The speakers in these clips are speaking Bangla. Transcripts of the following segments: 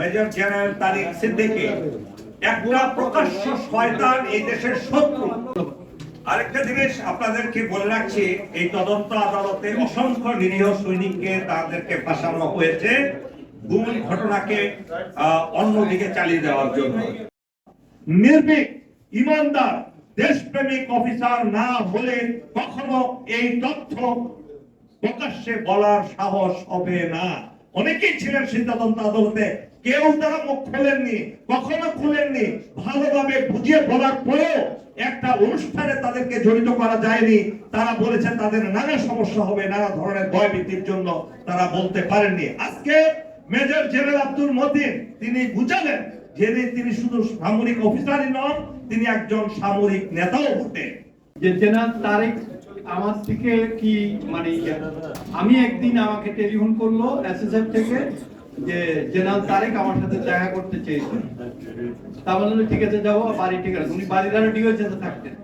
মেজর জেনারেল তারিক সিদ্দিকী, একটা প্রকাশ্য শয়তান এই দেশের শত্রু। আরেকটা জিনিস আপনাদেরকে বলে রাখছি, এই তদন্ত আদালতে অসংখ্য নিরীহ সৈনিককে তাদেরকে ফাঁসানো হয়েছে, গুম ঘটনাকে অন্যদিকে চালিয়ে দেওয়ার জন্য। নির্ভীক, ইমানদার, দেশপ্রেমিক অফিসার না হলে কখনো এই তথ্য প্রকাশ্যে বলার সাহস হবে না। অনেকেই ছিলেন সেই তদন্ত আদালতে। কেউ তারা মুখ খোলেননি কখনো খুলেননি। ভালোভাবে বুঝিয়ে বলার পরেও একটা অনুষ্ঠানে তাদেরকে জড়িত করা যায়নি। তারা বলেছেন তাদের নানা সমস্যা হবে, নানা ধরনের ভয়ভীতির জন্য তারা বলতে পারেননি। আজকে মেজর জেনারেল আব্দুল মতিন তিনি বুঝালেন যে তিনি শুধু সামরিক অফিসারই নন, তিনি একজন সামরিক নেতাও বটে। যে জেনারেল তারেক আমার থেকে কি মানে ইয়ে, আমি একদিন আমাকে টেলিফোন করল এসএসএফ থেকে যে জেনারেল তারেক আমার সাথে দেখা করতে চেয়েছে। তা বলল ঠিক আছে যাব বাড়ি ঠিক আছে। উনি বাড়ি দ্বারা ডিওএসএতে থাকতেন।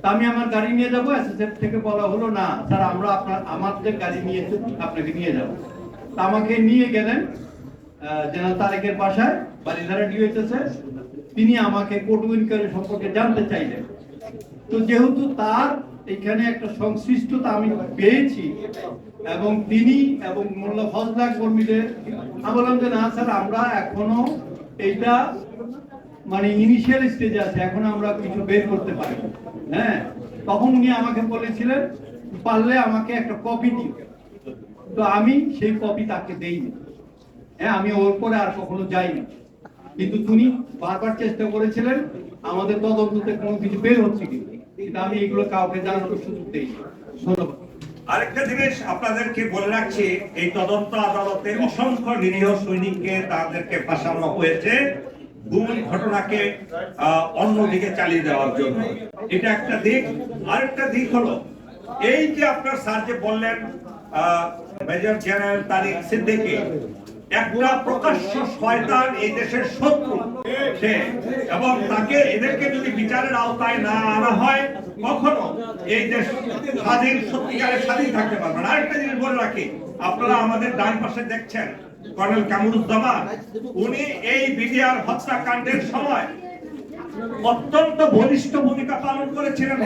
তা আমি আমার গাড়ি নিয়ে যাব এসএসএফ থেকে বলা হলো না স্যার আমরা আপনার আমাদের গাড়ি নিয়ে আপনাকে নিয়ে যাব। তা আমাকে নিয়ে গেলেন জেনারেল তারেকের বাসায় বাড়িধারা ডিওএসএসে তিনি আমাকে কোর্ট উইনকারের সম্পর্কে জানতে চাইলেন। তো যেহেতু তার এখানে একটা সংশ্লিষ্টতা আমি পেয়েছি, এবং তিনি এবং মোল্লা ফজলা কর্মীদের, আমি বললাম যে না স্যার, আমরা এখনও এইটা মানে ইনিশিয়াল স্টেজে আছে, এখন আমরা কিছু বের করতে পারি হ্যাঁ? তখন উনি আমাকে বলেছিলেন, পারলে আমাকে একটা কপি দিন তো আমি সেই কপি তাকে দেইনি। হ্যাঁ আমি ওর পরে আর কখনো যাইনি। কিন্তু তিনি বারবার চেষ্টা করেছিলেন আমাদের তদন্ততে কোনো কিছু বের হচ্ছে কিন্তু কিন্তু আমি এগুলো কাউকে জানানোর সুযোগ ধন্যবাদ। আরেকটা জিনিস আপনাদেরকে বলে রাখছি, এই তদন্ত আদালতে অসংখ্য নিরীহ সৈনিককে তাদেরকে ফাঁসানো হয়েছে। ঘটনাকে অন্যদিকে চালিয়ে দেওয়ার জন্য। এটা একটা দিক। আরেকটা দিক হলো, এই যে আপনার স্যার যে বললেন মেজর জেনারেল তারিক সিদ্দিকী একটা প্রকাশ্য শয়তান এই দেশের শত্রু এবং তাকে এদেরকে যদি বিচারের আওতায় না আনা হয়, কখনো এই দেশ স্বাধীন, সত্যিকারের স্বাধীন থাকতে পারবে না। আরেকটা জিনিস বলে রাখি, আপনারা আমাদের ডান পাশে দেখছেন কর্নেল কামরুজ্জামান, উনি এই বিডিআর হত্যাকাণ্ডের সময় অত্যন্ত বলিষ্ঠ ভূমিকা পালন করেছিলেন।